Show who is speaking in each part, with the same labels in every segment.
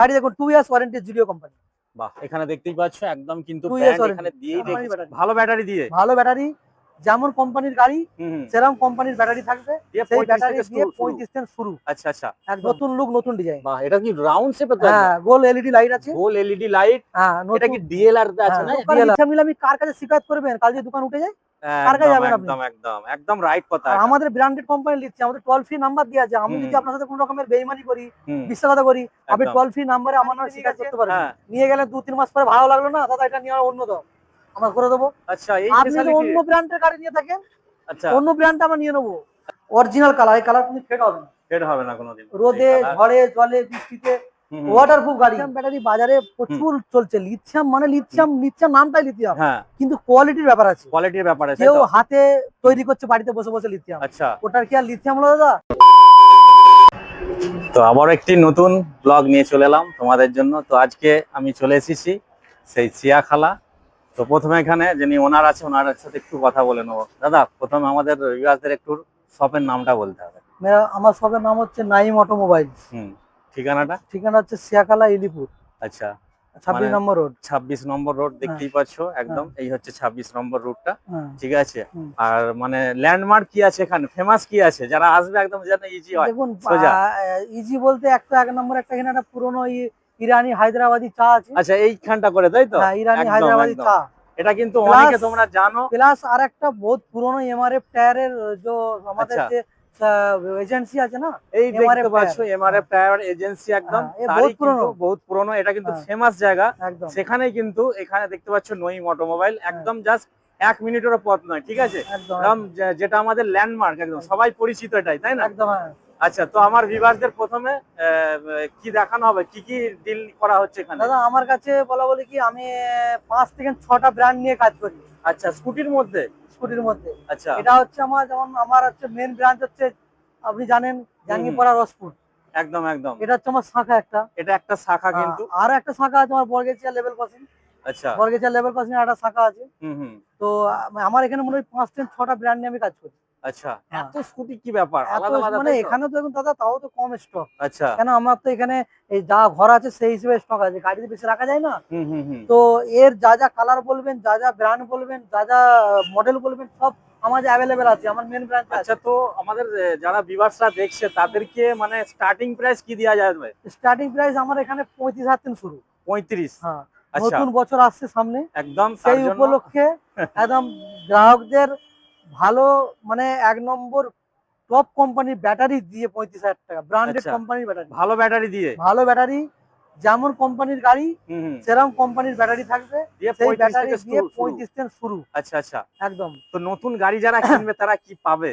Speaker 1: গাড়ি দেখুন two years warranty জিডিও কোম্পানি
Speaker 2: বাহ এখানে দেখতেই পাচ্ছ একদম কিন্তু। এখানে দিয়েই। ভালো ব্যাটারি দিয়ে।
Speaker 1: ভালো ব্যাটারি যেমন কোম্পানির গাড়ি। সেরকম কোম্পানির ব্যাটারি থাকবে। সেই ব্যাটারি দিয়ে। পঁয়ত্রিশ থেকে শুরু।
Speaker 2: আচ্ছা আচ্ছা।
Speaker 1: নতুন লুক নতুন ডিজাইন
Speaker 2: বাহ এটা কি রাউন্ড শেপে
Speaker 1: হ্যাঁ গোল এলইডি লাইট আছে।
Speaker 2: গোল এলইডি লাইট
Speaker 1: হ্যাঁ
Speaker 2: এটা কি ডিএলআর আছে না?
Speaker 1: হ্যাঁ, লোকাল আমি কার কাছে শিকায়ত করবেন? কাল যদি দোকান উঠে যায়
Speaker 2: একদম একদম একদম একদম রাইট কথা
Speaker 1: আমাদের ব্র্যান্ডেড কোম্পানি লিখছি আমাদের টোল ফ্রি নাম্বার দেওয়া আছে। আমি যদি আপনার সাথে কোনো রকমের বেইমানি করি করি আপনি। টোল ফ্রি নাম্বারে আমার নামে শিকায়ত করতে পারেন নিয়ে গেলে দু তিন মাস পরে ভালো লাগল না? দাদা এটা নিয়ে অন্য দাও আমরা করে দেবো।
Speaker 2: আচ্ছা এই
Speaker 1: আপনি অন্য ব্র্যান্ডের গাড়ি নিয়ে থাকেন
Speaker 2: আচ্ছা।
Speaker 1: অন্য ব্র্যান্ডটা আমরা নিয়ে নেব। অরিজিনাল কালার এই কালার কিন্তু ফেড হবে না।
Speaker 2: ফেড হবে না কোনোদিন।
Speaker 1: রোদে ঝড়ে জলে বৃষ্টিতে। ওয়াটারপ্রুফ গাড়ি। ব্যাটারি বাজারে প্রচুর চলছে। লিথিয়াম মানে লিথিয়াম লিথিয়াম নামটাই লিথিয়াম
Speaker 2: হ্যাঁ।
Speaker 1: কিন্তু কোয়ালিটির ব্যাপার আছে।
Speaker 2: কোয়ালিটির ব্যাপারে তাই
Speaker 1: কেউ
Speaker 2: তো?
Speaker 1: হাতে তৈরি করছে বাড়িতে বসে বসে লিথিয়াম
Speaker 2: আচ্ছা।
Speaker 1: ওটার কি আর লিথিয়াম হলো দাদা?
Speaker 2: তো আবার একটি নতুন ব্লগ নিয়ে চলে এলাম তোমাদের জন্য। তো আজকে আমি চলে এসেছি সেই চিয়াখালা। তো প্রথমে এখানে যিনি ওনার আছে ওনার সাথে একটু কথা বলে নেব। দাদা প্রথমে আমাদের ভিউয়ারদের একটু শপের নামটা বলতে হবে।
Speaker 1: আমার শপের নাম হচ্ছে নাইম অটোমোবাইল
Speaker 2: হুম। ঠিকানাটা?
Speaker 1: ঠিকানা হচ্ছে সিয়াকালা ইলিপুর।
Speaker 2: আচ্ছা
Speaker 1: ছাব্বিশ
Speaker 2: মানে-
Speaker 1: নম্বর রোড।
Speaker 2: ছাব্বিশ নম্বর রোড দেখতেই পাচ্ছ একদম এই হচ্ছে ছাব্বিশ নম্বর রুটটা
Speaker 1: হ্যাঁ।
Speaker 2: ঠিক আছে? আর মানে ল্যান্ডমার্ক কি আছে এখানে? ফেমাস কি আছে? যারা আসবে একদম যেন ইজি হয়।
Speaker 1: দেখুন। ইজি বলতে একটা এক নম্বর একটা এখানে একটা পুরোনো ইরানি হায়দ্রাবাদি চা আছে।
Speaker 2: আচ্ছা এইখানটা করে তাই তো?
Speaker 1: হ্যাঁ ইরানি হায়দ্রাবাদি। চা।
Speaker 2: এটা কিন্তু অনেকে তোমরা জানো।
Speaker 1: প্লাস আর একটা বহুত পুরোনো এমআরএফ টায়ারের যে আমাদের
Speaker 2: আচ্ছা।
Speaker 1: যে এজেন্সি আছে না?
Speaker 2: এই দেখতে পাচ্ছ এমআরএফ টায়ার এজেন্সি একদম
Speaker 1: হ্যাঁ, বহুত পুরনো।
Speaker 2: বহুত পুরনো এটা কিন্তু
Speaker 1: হ্যাঁ।
Speaker 2: ফেমাস জায়গা।
Speaker 1: একদম।
Speaker 2: সেখানে কিন্তু এখানে দেখতে পাচ্ছ নইম অটোমোবাইল একদম জাস্ট এক মিনিটেরও পথ নয় ঠিক আছে?
Speaker 1: একদম
Speaker 2: যেটা আমাদের ল্যান্ডমার্ক একদম সবাই পরিচিত এটাই তাই না?
Speaker 1: একদম হ্যাঁ।
Speaker 2: আচ্ছা তো আমার ভিভারদের প্রথমে কি দেখানো হবে? কি কি ডিল করা হচ্ছে এখানে?
Speaker 1: দাদা আমার কাছে বলা বলি কি আমি পাঁচ থেকে ছটা ব্র্যান্ড নিয়ে কাজ করি।
Speaker 2: আচ্ছা স্কুটির মধ্যে?
Speaker 1: স্কুটির মধ্যে।
Speaker 2: আচ্ছা।
Speaker 1: এটা হচ্ছে আমার যেমন আমার হচ্ছে মেন ব্রাঞ্চ হচ্ছে আপনি জানেন জাঙ্গিপাড়া রসপুর।
Speaker 2: একদম একদম।
Speaker 1: এটা হচ্ছে আমার শাখা একটা।
Speaker 2: এটা একটা শাখা কিন্তু।
Speaker 1: আর একটা শাখা আছে আমার বর্গেচিয়া লেভেল পাসিং
Speaker 2: আচ্ছা।
Speaker 1: বর্গেচিয়া লেভেল পাসিং একটা শাখা আছে। তো আমার এখানে মনে হয় পাঁচ থেকে ছটা ব্র্যান্ড নিয়ে আমি কাজ করি।
Speaker 2: আচ্ছা।
Speaker 1: হ্যাঁ।
Speaker 2: এত স্কুটি কি ব্যাপার?
Speaker 1: মানে এখানে তো দেখুন দাদা তাও তো কম স্টক
Speaker 2: আচ্ছা।
Speaker 1: কেন আমার তো এখানে এই যা ঘর আছে সেই হিসেবে স্টক আছে। গাড়িতে বেশি রাখা যায় না? তো এর যা যা কালার বলবেন যা যা ব্র্যান্ড বলবেন যা যা মডেল বলবেন সব আমার অ্যাভেলেবেল আছে আমার মেন ব্রাঞ্চ
Speaker 2: আচ্ছা তো আমাদের যারা দেখছে তাদেরকে মানে স্টার্টিং প্রাইস কি দেওয়া যাবে?
Speaker 1: স্টার্টিং প্রাইস আমার এখানে পঁয়ত্রিশ হাজার থেকে শুরু।
Speaker 2: পঁয়ত্রিশ।
Speaker 1: হ্যাঁ। নতুন বছর আসছে সামনে।
Speaker 2: একদম
Speaker 1: সেই উপলক্ষে একদম গ্রাহকদের ভালো মানে এক নম্বর টপ কোম্পানির ব্যাটারি দিয়ে পঁয়ত্রিশ হাজার টাকা ব্র্যান্ডেড
Speaker 2: আচ্ছা।
Speaker 1: কোম্পানির ব্যাটারি
Speaker 2: ভালো ব্যাটারি দিয়ে।
Speaker 1: ভালো ব্যাটারি যেমন কোম্পানির গাড়ি সেরকম কোম্পানির ব্যাটারি থাকবে। সেই ব্যাটারি দিয়ে। পঁয়ত্রিশ শুরু।
Speaker 2: আচ্ছা আচ্ছা।
Speaker 1: একদম।
Speaker 2: তো নতুন গাড়ি যারা কিনবে তারা কি পাবে?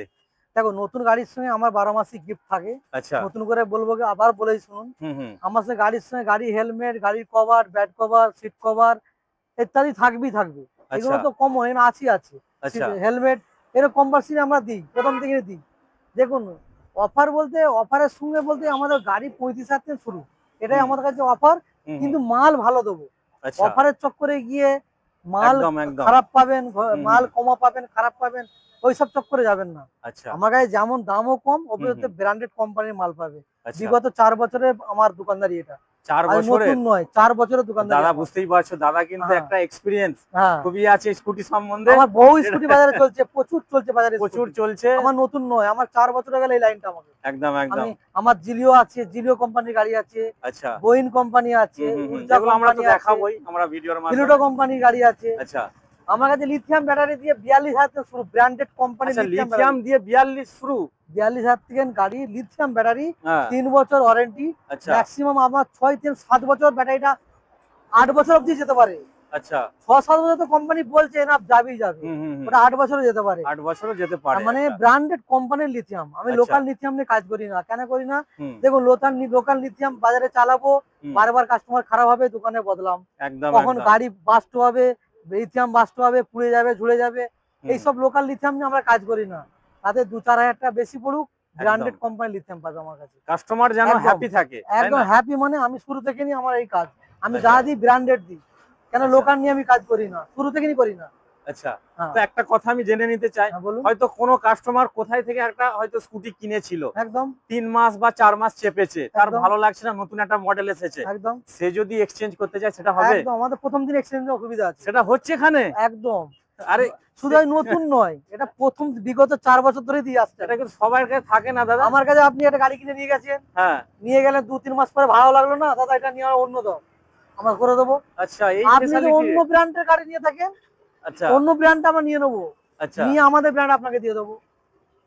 Speaker 1: দেখো নতুন গাড়ির সঙ্গে আমার বারো মাসিক গিফট থাকে।
Speaker 2: আচ্ছা।
Speaker 1: নতুন করে বলব আবার বলেই শুনুন। আমার সঙ্গে গাড়ির সঙ্গে গাড়ি হেলমেট গাড়ির cover bat cover seat cover ইত্যাদি থাকবেই থাকবে। এগুলো
Speaker 2: আচ্ছা
Speaker 1: তো কমন এখানে আছে আছে।
Speaker 2: আচ্ছা।
Speaker 1: হেলমেট এরকম কম্পালসারি আমরা দিই প্রথম থেকে দিই। দেখুন অফার বলতে অফারের সঙ্গে বলতে আমাদের গাড়ি পঁয়ত্রিশ হাজার থেকে শুরু। এটাই। আমাদের কাছে অফার কিন্তু মাল ভালো দেবো।
Speaker 2: আচ্ছা।
Speaker 1: অফারের চক্করে গিয়ে মাল খারাপ পাবেন মাল কমা পাবেন খারাপ পাবেন। ওইসব চক্করে যাবেন না।
Speaker 2: আচ্ছা।
Speaker 1: আমার কাছে যেমন দামও কম
Speaker 2: হুম।
Speaker 1: ব্র্যান্ডেড কোম্পানির মাল পাবে।
Speaker 2: আচ্ছা।
Speaker 1: বিগত চার বছরের আমার দোকানদারি এটা।
Speaker 2: চার
Speaker 1: নয় চার বছরের দোকানদারি
Speaker 2: দাদা। বুঝতেই পারছ দাদা কিন্তু
Speaker 1: হ্যাঁ।
Speaker 2: একটা এক্সপিরিয়েন্স
Speaker 1: হ্যাঁ।
Speaker 2: খুবই আছে স্কুটি সম্বন্ধে।
Speaker 1: আমার বহু স্কুটি বাজারে চলছে প্রচুর চলছে বাজারে
Speaker 2: প্রচুর চলছে।
Speaker 1: আমার নতুন নয় আমার চার বছর এই লাইনটা আমাকে।
Speaker 2: একদম একদম।
Speaker 1: আমার জিলিও আছে জিলিও কোম্পানির গাড়ি আছে
Speaker 2: আচ্ছা।
Speaker 1: বোইন কোম্পানি আছে
Speaker 2: যেগুলো আমরা তো
Speaker 1: কোম্পানি
Speaker 2: দেখাবোই আমরা ভিডিওর মাধ্যমে।
Speaker 1: কোম্পানির গাড়ি আছে।
Speaker 2: আচ্ছা।
Speaker 1: আমার কাছে লিথিয়াম ব্যাটারি দিয়ে বিয়াল্লিশ হাজার শুরু ব্র্যান্ডেড কোম্পানি
Speaker 2: আচ্ছা
Speaker 1: লিথিয়াম
Speaker 2: দিয়ে বিয়াল্লিশ শুরু?
Speaker 1: বিয়াল্লিশ হাজার থেকে গাড়ি লিথিয়াম ব্যাটারি তিন বছর ওয়ারেন্টি
Speaker 2: আচ্ছা।
Speaker 1: ম্যাক্সিমাম আমার ছয় থেকে সাত বছর ব্যাটারিটা আট বছর অব্দি যেতে পারে।
Speaker 2: আচ্ছা।
Speaker 1: ছ সাত বছর তো কোম্পানি বলছে না যাবেই যাবে। ওটা আট বছরও যেতে পারে।
Speaker 2: আট বছরও যেতে পারে
Speaker 1: মানে
Speaker 2: আচ্ছা।
Speaker 1: ব্র্যান্ডেড কোম্পানির লিথিয়াম আমি
Speaker 2: আচ্ছা।
Speaker 1: লোকাল লিথিয়াম নিয়ে কাজ করি না। কেন করি না? দেখুন লোকাল লোকাল লিথিয়াম বাজারে চালাবো। বারবার কাস্টমার খারাপ হবে দোকানে বদলাম।
Speaker 2: একদম
Speaker 1: কখন গাড়ি বাস্ট হবে লিথিয়াম বাস্ট হবে পুড়ে যাবে ঝুলে যাবে। এইসব লোকাল লিথিয়াম নিয়ে আমরা কাজ করি না। তাতে দু চার হাজার টাকা বেশি পড়ুক ব্র্যান্ডেড কোম্পানি লিথিয়াম পাবে আমার কাছে।
Speaker 2: কাস্টমার যেন হ্যাপি থাকে
Speaker 1: একদম? হ্যাপি মানে আমি শুরু থেকে নিয়ে আমার এই কাজ। আমি
Speaker 2: আচ্ছা।
Speaker 1: যা দিই ব্র্যান্ডেড দিই। কেন
Speaker 2: আচ্ছা।
Speaker 1: লোকাল নিয়ে আমি কাজ করি না? শুরু থেকে করি না।
Speaker 2: আচ্ছা
Speaker 1: হ্যাঁ।
Speaker 2: তো একটা কথা আমি জেনে নিতে চাই।
Speaker 1: হ্যাঁ,
Speaker 2: হয়তো কোনো কাস্টমার কোথায় থেকে একটা হয়তো স্কুটি কিনেছিল।
Speaker 1: একদম।
Speaker 2: তিন মাস বা চার মাস চেপেছে তার ভালো লাগছে না নতুন একটা মডেল এসেছে।
Speaker 1: একদম।
Speaker 2: সে যদি এক্সচেঞ্জ করতে চায় সেটা হবে?
Speaker 1: একদম আমাদের প্রথম দিন এক্সচেঞ্জের সুবিধা আছে।
Speaker 2: সেটা হচ্ছে এখানে?
Speaker 1: একদম।
Speaker 2: আরে
Speaker 1: শুধু নতুন নয় এটা প্রথম বিগত চার বছর ধরে দিয়ে আসছে।
Speaker 2: এটা কিন্তু সবার কাছে থাকে না দাদা?
Speaker 1: আমার কাছে আপনি একটা গাড়ি কিনে নিয়ে গেছেন।
Speaker 2: হ্যাঁ।
Speaker 1: নিয়ে গেলেন দু তিন মাস পরে ভালো লাগল না দাদা এটা নিয়ে অন্য দাও আমরা করে দেবো।
Speaker 2: আচ্ছা এই
Speaker 1: আপনি অন্য ব্র্যান্ডের গাড়ি নিয়ে থাকেন
Speaker 2: আচ্ছা।
Speaker 1: অন্য ব্র্যান্ডটা আমরা নিয়ে নেব।
Speaker 2: আচ্ছা।
Speaker 1: নিয়ে আমাদের ব্র্যান্ড আপনাকে দিয়ে দেবো।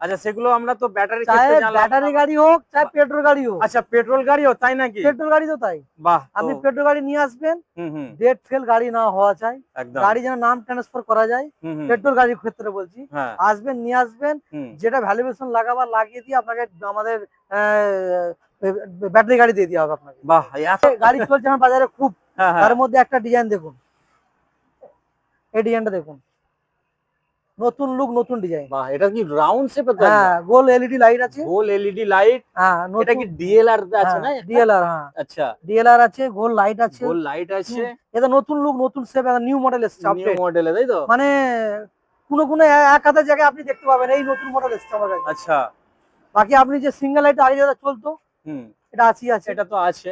Speaker 2: আচ্ছা সেগুলো আমরা তো ব্যাটারি জানলাম।
Speaker 1: ব্যাটারি গাড়ি হোক চাहे পেট্রোল গাড়ি হোক।
Speaker 2: আচ্ছা পেট্রোল গাড়িও তাই নাকি?
Speaker 1: পেট্রোল গাড়ি তো তাই।
Speaker 2: বাহ
Speaker 1: আপনি পেট্রোল গাড়ি নিয়ে আসবেন ডেট ফেল গাড়ি না হওয়া চাই। গাড়ি যেন নাম ট্রান্সফার করা যায় পেট্রোল গাড়ির ক্ষেত্রে বলছি।
Speaker 2: হ্যাঁ।
Speaker 1: আসবেন নিয়ে আসবেন যেটা ভ্যালুয়েশন লাগাবার লাগিয়ে দিয়ে আপনাকে আমাদের ব্যাটারি গাড়ি দিয়ে দেওয়া হবে আপনাকে।
Speaker 2: বাহ
Speaker 1: গাড়ি চলছে আমার বাজারে খুব।
Speaker 2: হ্যাঁ হ্যাঁ।
Speaker 1: তার মধ্যে একটা ডিজাইন দেখুন। এই ডিজাইনটা দেখুন। নতুন লুক নতুন ডিজাইন
Speaker 2: বাহ এটা কি রাউন্ড শেপে তো
Speaker 1: হ্যাঁ গোল এলইডি লাইট আছে।
Speaker 2: গোল এলইডি লাইট
Speaker 1: হ্যাঁ
Speaker 2: এটা কি ডিএলআর আছে না?
Speaker 1: ডিএলআর হ্যাঁ।
Speaker 2: আচ্ছা।
Speaker 1: ডিএলআর আছে গোল লাইট আছে।
Speaker 2: গোল লাইট আছে।
Speaker 1: এটা নতুন লুক নতুন শেপ নিউ মডেল এসেছে
Speaker 2: নিউ মডেলে তাই তো?
Speaker 1: মানে কোন কোনো এক হাতের জায়গায় আপনি দেখতে পাবেন এই নতুন মডেল এসেছে আমার কাছে।
Speaker 2: আচ্ছা।
Speaker 1: বাকি আপনি যে সিঙ্গেল লাইট আগে যেটা চলতো
Speaker 2: হুম।
Speaker 1: এটা আছি আছে।
Speaker 2: এটা তো আছে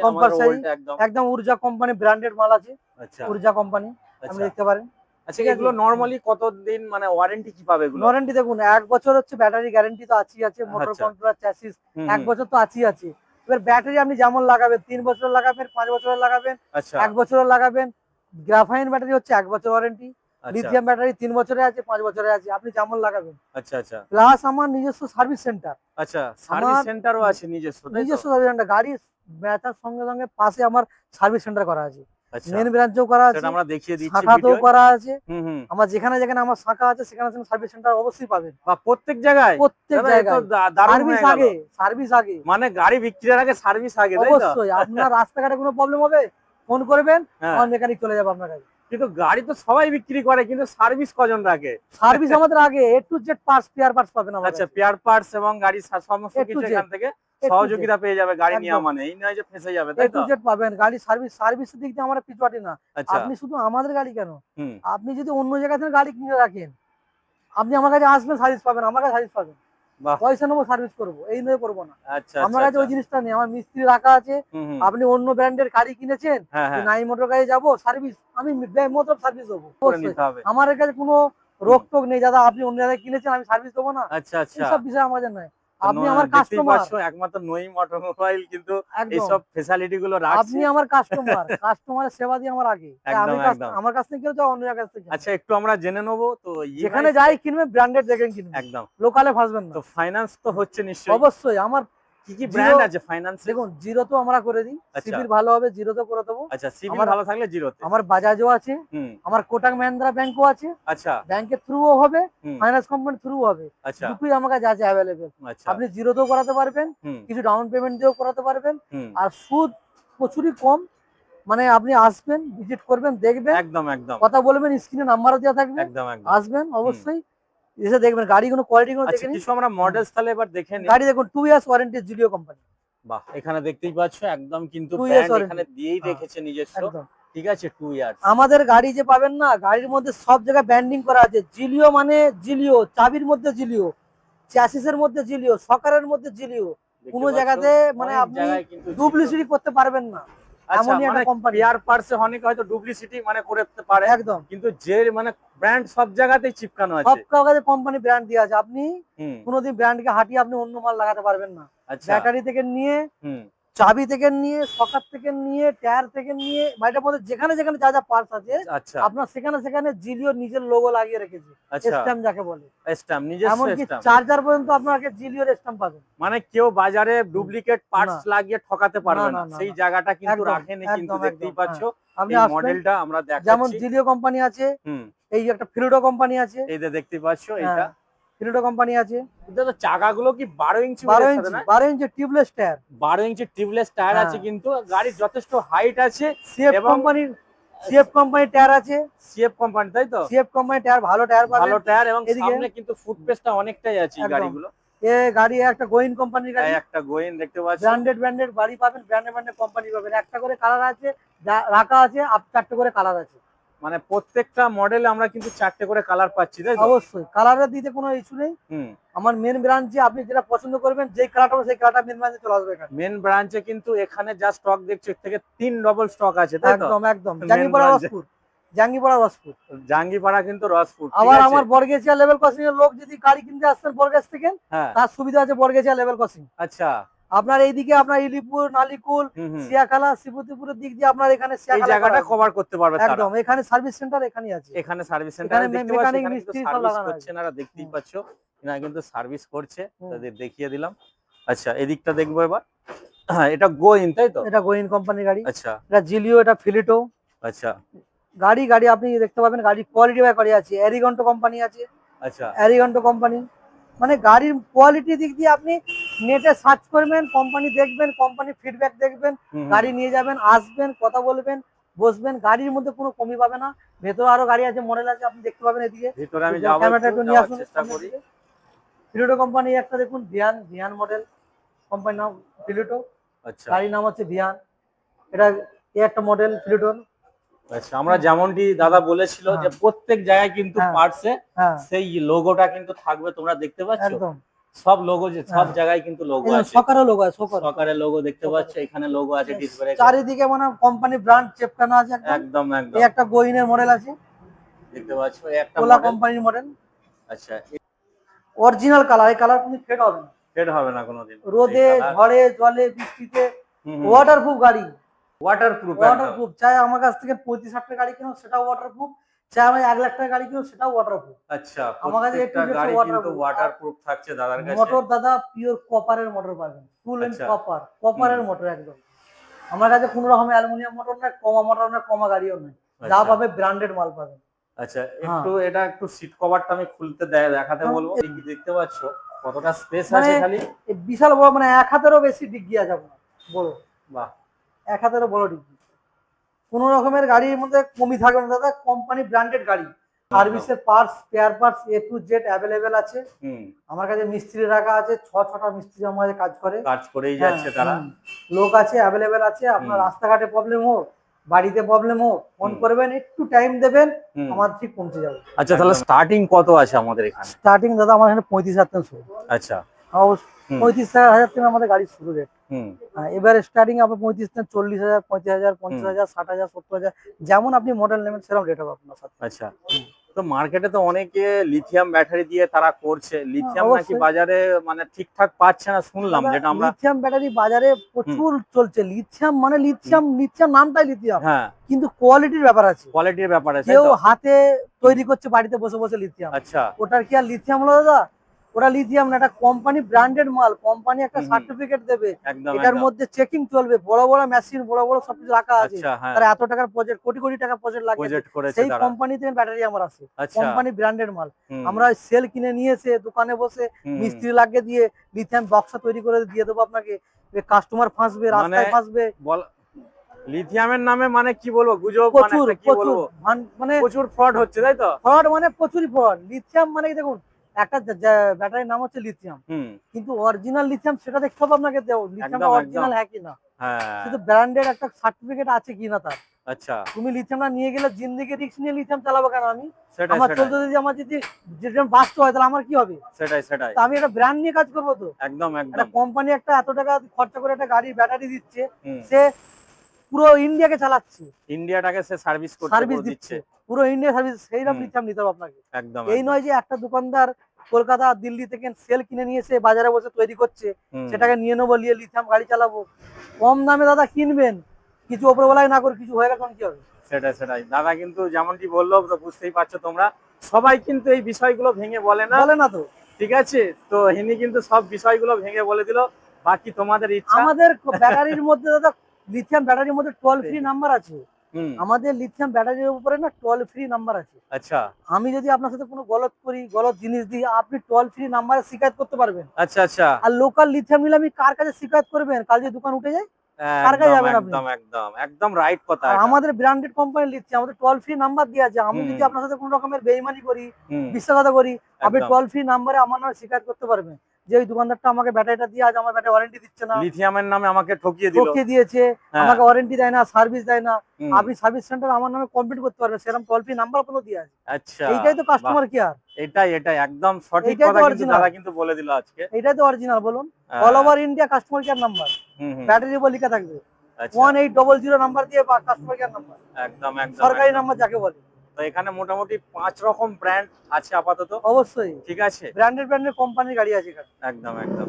Speaker 2: ওল্ড একদম।
Speaker 1: একদম উর্জা কোম্পানি ব্র্যান্ডেড মাল আছে।
Speaker 2: আচ্ছা।
Speaker 1: উর্জা কোম্পানি আপনি
Speaker 2: আচ্ছা।
Speaker 1: দেখতে পারেন।
Speaker 2: আচ্ছা। এগুলো নরমালি কতদিন মানে ওয়ারেন্টি কি পাবে এগুলো?
Speaker 1: ওয়ারেন্টি দেখুন এক বছর হচ্ছে ব্যাটারি গ্যারান্টি তো আছেই আছে মোটর। কন্ট্রোলার চ্যাসিস এক বছর তো আছেই আছে। এবার ব্যাটারি আপনি যেমন লাগাবেন তিন বছরের লাগাবেন পাঁচ বছরের লাগাবেন
Speaker 2: আচ্ছা।
Speaker 1: এক বছরের লাগাবেন গ্রাফাইন ব্যাটারি হচ্ছে এক বছর ওয়ারেন্টি লিথিয়াম ব্যাটারি তিন বছরে আছে পাঁচ বছরে আছে আপনি যেমন লাগাবেন।
Speaker 2: আচ্ছা আচ্ছা।
Speaker 1: প্লাস আমার নিজস্ব সার্ভিস সেন্টার
Speaker 2: আচ্ছা সার্ভিস সেন্টারও আছে নিজস্ব
Speaker 1: নিজস্ব সার্ভিস সেন্টার গাড়ি ব্যথার সঙ্গে সঙ্গে পাশে আমার সার্ভিস সেন্টার করা আছে। মেন ব্রাঞ্চেও করা আছে
Speaker 2: আমরা দেখিয়ে দিচ্ছি
Speaker 1: শাখাতেও করা আছে। আমার যেখানে যেখানে আমার শাখা আছে সেখানে সেখানে সার্ভিস সেন্টার অবশ্যই পাবেন।
Speaker 2: বা প্রত্যেক জায়গায়?
Speaker 1: প্রত্যেক জায়গায়। সার্ভিস আগে সার্ভিস আগে।
Speaker 2: মানে গাড়ি বিক্রির আগে সার্ভিস আগে
Speaker 1: অবশ্যই আপনার রাস্তাঘাটে কোনো প্রবলেম হবে ফোন করবেন
Speaker 2: হ্যাঁ।
Speaker 1: আমার মেকানিক চলে যাবে আপনার কাছে।
Speaker 2: কিন্তু গাড়ি তো সবাই বিক্রি করে কিন্তু সার্ভিস কজন রাখে?
Speaker 1: সার্ভিস আমাদের আগে A to Z parts spare parts পাবেন
Speaker 2: আচ্ছা পেয়ার পার্টস এবং গাড়ি সমস্ত কিছু এখান থেকে। সহযোগিতা পেয়ে যাবে গাড়ি। নেওয়া মানে এই নয় যে ফেসে যাবে তাই তো?
Speaker 1: জেড পাবেন গাড়ি সার্ভিস সার্ভিসের দিক দিয়ে আমরা পিছুয়াটি না।
Speaker 2: আচ্ছা।
Speaker 1: আপনি শুধু আমাদের গাড়ি কেন? আপনি যদি অন্য জায়গা থেকে গাড়ি কিনে রাখেন আপনি আমার কাছে আসবেন সার্ভিস পাবেন আমার কাছে সার্ভিস পাবেন। পয়সা নেব সার্ভিস করব এই নয় করব না।
Speaker 2: আচ্ছা
Speaker 1: আমার
Speaker 2: আচ্ছা।
Speaker 1: কাছে ওই। জিনিসটা নেই আমার মিস্ত্রি রাখা আছে। আপনি অন্য ব্র্যান্ডের গাড়ি কিনেছেন
Speaker 2: হ্যাঁ হ্যাঁ।
Speaker 1: নাই মোটর গাড়ি যাব সার্ভিস আমি মতো সার্ভিস দেবো। আমার কাছে কোনো রোগ টোক নেই দাদা আপনি অন্য জায়গায় কিনেছেন আমি সার্ভিস দেবো না।
Speaker 2: আচ্ছা আচ্ছা।
Speaker 1: এইসব বিষয় আমার কাছে নয়। আপনি আমার কাস্টমার
Speaker 2: একমাত্র নইম অটোমোবাইল কিন্তু এইসব ফেসিলিটি গুলো রাখছে।
Speaker 1: আপনি আমার কাস্টমার কাস্টমারের সেবা দিয়ে আমার আগে। আমি। আমার কাছ থেকে কেউ যাও অন্য জায়গার কাছ থেকে?
Speaker 2: আচ্ছা একটু আমরা জেনে নেব তো এখানে
Speaker 1: যেখানে যাই কিনবে ব্র্যান্ডেড দেখেন কিনবে।
Speaker 2: একদম।
Speaker 1: লোকালে ফাসবেন না।
Speaker 2: তো ফাইন্যান্স তো হচ্ছে নিশ্চয়ই।
Speaker 1: অবশ্যই আমার
Speaker 2: কি কি ব্র্যান্ড আছে ফাইন্যান্স
Speaker 1: দেখুন জিরো তো আমরা করে দিই।
Speaker 2: আচ্ছা।
Speaker 1: সিভিল ভালো হবে জিরো তো করে দেবো।
Speaker 2: আচ্ছা
Speaker 1: আমার-
Speaker 2: ভালো থাকলে জিরোতে।
Speaker 1: আমার বাজাজও আছে আমার কোটাক মহিন্দ্রা ব্যাংকও আছে।
Speaker 2: আচ্ছা।
Speaker 1: ব্যাংকের থ্রুও হবে ফাইন্যান্স কোম্পানি থ্রু হবে।
Speaker 2: আচ্ছা।
Speaker 1: দুটোই আমার কাছে আছে অ্যাভেলেবেল
Speaker 2: আচ্ছা।
Speaker 1: আপনি জিরোতেও করাতে পারবেন কিছু ডাউন পেমেন্ট দিয়েও করাতে পারবেন। আর সুদ প্রচুরই কম। মানে আপনি আসবেন ভিজিট করবেন দেখবেন।
Speaker 2: একদম একদম।
Speaker 1: কথা বলবেন স্ক্রিনে নাম্বারও দেওয়া থাকবে।
Speaker 2: একদম।
Speaker 1: আসবেন অবশ্যই। এসে দেখবেন গাড়িগুলো কোয়ালিটিগুলো
Speaker 2: আচ্ছা
Speaker 1: দেখে নিন।
Speaker 2: কিছু আমরা মডেলস তাহলে এবার দেখে নিই।
Speaker 1: গাড়ি দেখুন টু ইয়ার্স ওয়ারেন্টি জুলিও কোম্পানি
Speaker 2: বাহ এখানে দেখতেই পাচ্ছ একদম কিন্তু ব্র্যান্ড এখানে দিয়েই
Speaker 1: হ্যাঁ,
Speaker 2: রেখেছে নিজস্ব। ঠিক আছে টু ইয়ার্স
Speaker 1: আমাদের গাড়ি যে পাবেন না গাড়ির মধ্যে সব জায়গায় ব্যান্ডিং করা আছে। জিলিও মানে জিলিও চাবির মধ্যে জিলিও চ্যাসিসের মধ্যে জিলিও সকারের মধ্যে জিলিও কোনো জায়গাতে মানে আপনি ডুপ্লিসিটি করতে পারবেন না। এমনই একটা
Speaker 2: মানে
Speaker 1: কোম্পানি
Speaker 2: পেয়ার পার্সে অনেক হয়তো ডুপ্লিসিটি মানে করতে পারে।
Speaker 1: একদম।
Speaker 2: কিন্তু যে মানে ব্র্যান্ড সব জায়গাতেই চিপকানো
Speaker 1: সব কোম্পানি ব্র্যান্ড দিয়ে আছে। আপনি কোনোদিন ব্র্যান্ডকে হাঁটিয়ে আপনি অন্য মাল লাগাতে পারবেন না।
Speaker 2: আচ্ছা।
Speaker 1: ব্যাটারি থেকে নিয়ে চাবি থেকে নিয়ে সকার থেকে নিয়ে টায়ার থেকে নিয়ে বাড়িটার মধ্যে যেখানে যেখানে যা যা পার্টস আছে
Speaker 2: আচ্ছা।
Speaker 1: আপনার সেখানে সেখানে জিলিও নিজের লোগো লাগিয়ে রেখেছে।
Speaker 2: আচ্ছা।
Speaker 1: স্ট্যাম্প যাকে বলে।
Speaker 2: স্ট্যাম্প নিজস্ব
Speaker 1: এমনকি চার্জার পর্যন্ত আপনাকে জিলিওর স্ট্যাম্প পাবেন।
Speaker 2: মানে কেউ বাজারে ডুপ্লিকেট পার্টস লাগিয়ে ঠকাতে পারবে
Speaker 1: না,
Speaker 2: সেই জায়গাটা কিন্তু রাখেনি কিন্তু দেখতেই পাচ্ছ
Speaker 1: আপনি
Speaker 2: এই মডেলটা আমরা দেখাচ্ছি।
Speaker 1: যেমন জিলিও কোম্পানি আছে
Speaker 2: হুম।
Speaker 1: এই যে একটা ফিলুডো কোম্পানি আছে।
Speaker 2: এই যে দেখতে পাচ্ছ এটা
Speaker 1: হ্যাঁ, কোম্পানি আছে।
Speaker 2: তো চাকাগুলো কি বারো ইঞ্চি
Speaker 1: বারো ইঞ্চি বারো ইঞ্চি টিউবলেস টায়ার
Speaker 2: বারো ইঞ্চি টিউবলেস টায়ার
Speaker 1: হ্যাঁ।
Speaker 2: আছে কিন্তু গাড়ির যথেষ্ট হাইট আছে
Speaker 1: সিএফ কোম্পানির সিএফ কোম্পানির টায়ার আছে।
Speaker 2: সিএফ কোম্পানি তাই তো?
Speaker 1: সিএফ কোম্পানির টায়ার ভালো টায়ার
Speaker 2: ভালো টায়ার এবং সামনে কিন্তু ফুটপেসটা অনেকটাই আছে গাড়িগুলো।
Speaker 1: এ গাড়ি একটা গোইন কোম্পানির গাড়ি।
Speaker 2: একটা গোয়েন দেখতে পাচ্ছ
Speaker 1: ব্র্যান্ডেড ব্র্যান্ডেড গাড়ি পাবেন ব্র্যান্ডেড ব্র্যান্ডেড কোম্পানি পাবেন। একটা করে কালার আছে রাখা আছে আপ চারটে করে কালার আছে।
Speaker 2: মানে প্রত্যেকটা মডেলে আমরা কিন্তু চারটে করে কালার পাচ্ছি তাই
Speaker 1: অবশ্যই কালারের দিতে কোনো ইস্যু নেই। আমার মেন ব্রাঞ্চে আপনি যেটা পছন্দ করবেন যে কালারটা সেই কালারটা মেন ব্রাঞ্চে চলে আসবে এখানে।
Speaker 2: মেন ব্রাঞ্চে কিন্তু এখানে যা স্টক দেখছ থেকে তিন ডবল স্টক আছে
Speaker 1: একদম একদম। জাঙ্গিপাড়া। রসপুর। জাঙ্গিপাড়া রসপুর।
Speaker 2: জাঙ্গিপাড়া কিন্তু রসপুর
Speaker 1: আবার আমার বর্গেচিয়া লেভেল ক্রসিং এর লোক যদি গাড়ি কিনতে আসছেন বর্গেজ থেকে
Speaker 2: হ্যাঁ।
Speaker 1: তার সুবিধা আছে বর্গেচিয়া লেভেল ক্রসিং
Speaker 2: আচ্ছা।
Speaker 1: আপনার এইদিকে আপনার ইলিপুর নালিকুল সিয়াখালা শিবতিপুরের দিক দিয়ে আপনার এখানে
Speaker 2: এই জায়গাটা কভার করতে পারবে
Speaker 1: একদম এখানে সার্ভিস সেন্টার এখানেই আছে।
Speaker 2: এখানে সার্ভিস সেন্টার দেখতে কিন্তু
Speaker 1: মিস্ত্রি সব লাগানো
Speaker 2: করছে না দেখতেই। পাচ্ছ এনারা কিন্তু সার্ভিস করছে তাদের দেখিয়ে দিলাম। আচ্ছা এদিকটা দেখব এবার। হ্যাঁ এটা গোইন তাই তো?
Speaker 1: এটা গোইন কোম্পানির গাড়ি।
Speaker 2: আচ্ছা।
Speaker 1: এটা জিলিও এটা ফিলিটো
Speaker 2: আচ্ছা।
Speaker 1: গাড়ি গাড়ি আপনি দেখতে পাবেন গাড়ি কোয়ালিটি বাই গাড়ি আছে। অ্যারিগন্টো কোম্পানি আছে।
Speaker 2: আচ্ছা।
Speaker 1: অ্যারিগন্টো কোম্পানি মানে গাড়ির কোয়ালিটি দিক দিয়ে আপনি নেটে সার্চ করবেন কোম্পানি দেখবেন কোম্পানি ফিডব্যাক দেখবেন। গাড়ি নিয়ে যাবেন আসবেন কথা বলবেন বসবেন গাড়ির মধ্যে কোনো কমি পাবে না। ভেতরে আরও গাড়ি আছে মডেল আছে আপনি দেখতে পাবেন এদিকে।
Speaker 2: ভিতরে আমি যাব
Speaker 1: ক্যামেরাটা
Speaker 2: একটু,
Speaker 1: নিয়ে আসুন।
Speaker 2: চেষ্টা করি।
Speaker 1: কোম্পানি একটা দেখুন ভিয়ান ভিয়ান মডেল কোম্পানির নাম ফিলিটো
Speaker 2: আচ্ছা।
Speaker 1: গাড়ির নাম হচ্ছে ভিয়ান এটা একটা মডেল ফিলিটোর
Speaker 2: আচ্ছা আমরা যেমনটি দাদা বলেছিল
Speaker 1: হ্যাঁ।
Speaker 2: যে প্রত্যেক জায়গায় কিন্তু
Speaker 1: হ্যাঁ।
Speaker 2: পার্টসে
Speaker 1: হ্যাঁ।
Speaker 2: সেই লোগোটা কিন্তু থাকবে তোমরা দেখতে পাচ্ছ?
Speaker 1: একদম।
Speaker 2: সব লোগো যে সব
Speaker 1: হ্যাঁ।
Speaker 2: জায়গায় কিন্তু লোগো আছে।
Speaker 1: সকারেও লোক আছে সকার।
Speaker 2: লোগো দেখতে পাচ্ছ এখানে লোগো আছে ডিসপ্লে
Speaker 1: চারিদিকে মানে কোম্পানি ব্র্যান্ড চেপকানো আছে একদম।
Speaker 2: একদম
Speaker 1: এই একটা গোইনের মডেল আছে।
Speaker 2: দেখতে পাচ্ছ একটা
Speaker 1: ওলা কোম্পানির মডেল
Speaker 2: আচ্ছা
Speaker 1: অরিজিনাল কালার এই কালার কোনো ফেড হবে না।
Speaker 2: ফেড হবে না কোনোদিন।
Speaker 1: রোদে ঝড়ে জলে বৃষ্টিতে ওয়াটারপ্রুফ গাড়ি।
Speaker 2: ওয়াটারপ্রুফ
Speaker 1: ওয়াটারপ্রুফ চাই আমার কাছ থেকে পঁয়ত্রিশ হাজার গাড়ি কিনো সেটাও ওয়াটারপ্রুফ চাই আমি এক লাখ টাকা গাড়ি কিনো সেটাও ওয়াটারপ্রুফ
Speaker 2: আচ্ছা
Speaker 1: আমার কাছে
Speaker 2: গাড়ি কিন্তু ওয়াটারপ্রুফ থাকছে দাদার কাছে।
Speaker 1: মোটর দাদা পিওর কপারের মোটর পাবেন। Full and. কপার কপারের মোটর একদম। আমার কাছে কোনো অ্যালুমিনিয়াম মোটর না কমা মোটর না কমা গাড়িও নেই। যা
Speaker 2: আচ্ছা।
Speaker 1: পাবে ব্র্যান্ডেড মাল পাবেন।
Speaker 2: আচ্ছা একটু এটা একটু সিট কভারটা আমি খুলতে দেখাতে
Speaker 1: হ্যাঁ।
Speaker 2: বলব। দেখতে পাচ্ছ কতটা স্পেস
Speaker 1: মানে-
Speaker 2: আছে খালি
Speaker 1: বিশাল বড় মানে এক হাতেরও বেশি ডিগ্গি আছে আপনার বড়।
Speaker 2: বাহ।
Speaker 1: এক হাতেরও বড় ডিগ্গি। কোন রকমের গাড়ির মধ্যে কমি থাকবে না দাদা। কোম্পানি ব্র্যান্ডেড গাড়ি। সার্ভিসের parts spare parts A to Z available আছে। আমার কাছে মিস্ত্রি রাখা আছে ছ ছটা মিস্ত্রি আমার কাছে কাজ করে।
Speaker 2: কাজ করেই
Speaker 1: হ্যাঁ,
Speaker 2: যাচ্ছে তারা
Speaker 1: লোক আছে অ্যাভেলেবেল আছে। আপনার রাস্তাঘাটে প্রবলেম হোক বাড়িতে প্রবলেম হোক ফোন করবেন একটু টাইম দেবেন আমার ঠিক পৌঁছে যাবে।
Speaker 2: আচ্ছা তাহলে স্টার্টিং কত আছে আমাদের এখানে?
Speaker 1: স্টার্টিং দাদা আমার এখানে পঁয়ত্রিশ হাজার থেকে শুরু।
Speaker 2: আচ্ছা।
Speaker 1: পঁয়ত্রিশ হাজার থেকে আমাদের গাড়ি শুরু রেট হ্যাঁ, এবার স্টার্টিং আপনার পঁয়ত্রিশ থেকে চল্লিশ হাজার পঁয়ত্রিশ হাজার পঞ্চাশ হাজার ষাট হাজার সত্তর হাজার যেমন আপনি মডেল নেবেন সেরকম রেট হবে আপনার সাথে।
Speaker 2: আচ্ছা। তো মার্কেটে তো অনেকে লিথিয়াম ব্যাটারি দিয়ে তারা করছে। লিথিয়াম নাকি বাজারে মানে ঠিকঠাক পাচ্ছে না শুনলাম যেটা আমরা
Speaker 1: লিথিয়াম ব্যাটারি বাজারে প্রচুর চলছে। লিথিয়াম মানে লিথিয়াম লিথিয়াম নামটাই লিথিয়াম
Speaker 2: হ্যাঁ।
Speaker 1: কিন্তু কোয়ালিটির ব্যাপার আছে।
Speaker 2: কোয়ালিটির ব্যাপার আছে
Speaker 1: কেউ হাতে তৈরি করছে বাড়িতে বসে বসে লিথিয়াম
Speaker 2: আচ্ছা।
Speaker 1: ওটার কি আর লিথিয়াম হলো দাদা? ওটা লিথিয়াম না এটা কোম্পানি ব্র্যান্ডেড মাল কোম্পানি একটা। সার্টিফিকেট দেবে। এটার মধ্যে চেকিং চলবে বড় বড় মেশিন বড় বড় সবকিছু রাখা আছে।
Speaker 2: আচ্ছা হ্যাঁ।
Speaker 1: তার এত টাকার প্রজেক্ট কোটি কোটি টাকা প্রজেক্ট লাগে সেই কোম্পানি থেকে ব্যাটারি আমার আছে।
Speaker 2: আচ্ছা।
Speaker 1: কোম্পানি ব্র্যান্ডেড মাল। আমরা সেল কিনে নিয়ে এসে দোকানে বসে মিস্ত্রি লাগিয়ে দিয়ে লিথিয়াম বক্সা তৈরি করে দিয়ে দেবো আপনাকে। কাস্টমার ফাঁসবে রাস্তায়
Speaker 2: মানে
Speaker 1: ফাঁসবে।
Speaker 2: বল লিথিয়ামের নামে মানে কি বলব? গুজব মানে
Speaker 1: প্রচুর
Speaker 2: কি
Speaker 1: প্রচুর।
Speaker 2: বলব
Speaker 1: মানে
Speaker 2: প্রচুর ফ্রড হচ্ছে তাই তো?
Speaker 1: ফ্রড মানে প্রচুর ফ্রড লিথিয়াম মানে দেখুন একটা ব্যাটারির নাম হচ্ছে লিথিয়াম কিন্তু অরিজিনাল লিথিয়াম সেটা দেখতে হবে আপনাকে দেও লিথিয়ামটা অরিজিনাল হ্যাঁ কিনা।
Speaker 2: হ্যাঁ।
Speaker 1: শুধু ব্র্যান্ডেড একটা সার্টিফিকেট আছে কিনা তার।
Speaker 2: আচ্ছা।
Speaker 1: তুমি লিথিয়ামটা নিয়ে গেলে জিন্দিগি রিক্স নিয়ে লিথিয়াম চালাবো কেন আমি? আমার চলতে যদি আমার যদি যেরকম হয় তাহলে আমার কি হবে?
Speaker 2: সেটাই
Speaker 1: আমি একটা ব্র্যান্ড নিয়ে কাজ করব তো।
Speaker 2: একদম
Speaker 1: একটা
Speaker 2: একদম
Speaker 1: কোম্পানি একটা এত টাকা খরচা করে একটা গাড়ির ব্যাটারি দিচ্ছে। সে পুরো ইন্ডিয়াকে চালাচ্ছে।
Speaker 2: ইন্ডিয়াটাকে সে সার্ভিস করতে
Speaker 1: সার্ভিস দিচ্ছে। পুরো ইন্ডিয়া সার্ভিস
Speaker 2: হুম।
Speaker 1: লিথিয়াম নিতে হবে আপনাকে।
Speaker 2: একদম
Speaker 1: এই নয় যে একটা দোকানদার কলকাতা দিল্লি থেকে সেল কিনে নিয়ে এসে বাজারে বসে তৈরি করছে সেটাকে নিয়ে নেব নিয়ে লিথিয়াম গাড়ি চালাবো। কম দামে দাদা কিনবেন। কিছু ওপরবেলায় না করে কিছু হয়ে গেলে কি হবে?
Speaker 2: সেটাই সেটাই। দাদা কিন্তু যেমনটি বলল তো বুঝতেই পারছ তোমরা। সবাই কিন্তু এই বিষয়গুলো ভেঙে বলে না।
Speaker 1: বলে না তো।
Speaker 2: ঠিক আছে? তো হিনি কিন্তু সব বিষয়গুলো ভেঙে বলে দিল। বাকি তোমাদের ইচ্ছা।
Speaker 1: আমাদের ব্যাটারির মধ্যে দাদা লিথিয়াম ব্যাটারির মধ্যে টোল ফ্রি নাম্বার আছে। আমাদের লিথিয়াম ব্যাটারির উপরে না টোল ফ্রি নাম্বার আছে।
Speaker 2: আচ্ছা।
Speaker 1: আমি যদি আপনার সাথে কোনো গলত করি গলত জিনিস দিই আপনি টোল ফ্রি নাম্বারে শিকায়ত করতে পারবেন।
Speaker 2: আচ্ছা আচ্ছা।
Speaker 1: আর লোকাল লিথিয়াম নিলে আমি কার কাছে শিকায়ত করবেন? কাল যদি দোকান উঠে যায় কার কাছে যাবেন আপনি?
Speaker 2: একদম একদম একদম রাইট কথা
Speaker 1: আমাদের ব্র্যান্ডেড কোম্পানি লিথিয়াম আমাদের টোল ফ্রি নাম্বার দেওয়া আছে। আমি যদি আপনার সাথে কোনো রকমের বেইমানি করি করি আপনি টোল ফ্রি নাম্বারে আমার নামে শিকায়ত করতে পারবেন। যে ওই দোকানদারটা আমাকে ব্যাটারিটা দিয়ে আজ আমার ব্যাটারি ওয়ারেন্টি দিচ্ছে না।
Speaker 2: লিথিয়ামের নামে আমাকে ঠকিয়ে দিল।
Speaker 1: ঠকিয়ে দিয়েছে
Speaker 2: হ্যাঁ,
Speaker 1: আমাকে ওয়ারেন্টি দেয় না সার্ভিস দেয় না। আপনি সার্ভিস সেন্টার আমার নামে কমপ্লিট করতে পারবেন সেরকম টোল ফ্রি নাম্বার কোনো দিয়ে আছে।
Speaker 2: আচ্ছা।
Speaker 1: এইটাই তো কাস্টমার কেয়ার
Speaker 2: এটাই এটাই একদম সঠিক কথা কিন্তু দাদা কিন্তু বলে দিল আজকে।
Speaker 1: এইটাই তো অরিজিনাল বলুন। All over India customer care number battery বলে লেখা থাকবে। One eight double zero number দিয়ে কাস্টমার কেয়ার নাম্বার
Speaker 2: একদম একদম
Speaker 1: সরকারি। নাম্বার যাকে বলে।
Speaker 2: তো এখানে মোটামুটি পাঁচ রকম ব্র্যান্ড আছে আপাতত।
Speaker 1: অবশ্যই।
Speaker 2: ঠিক আছে?
Speaker 1: ব্র্যান্ডেড ব্র্যান্ডের কোম্পানির গাড়ি আছে এখানে।
Speaker 2: একদম একদম।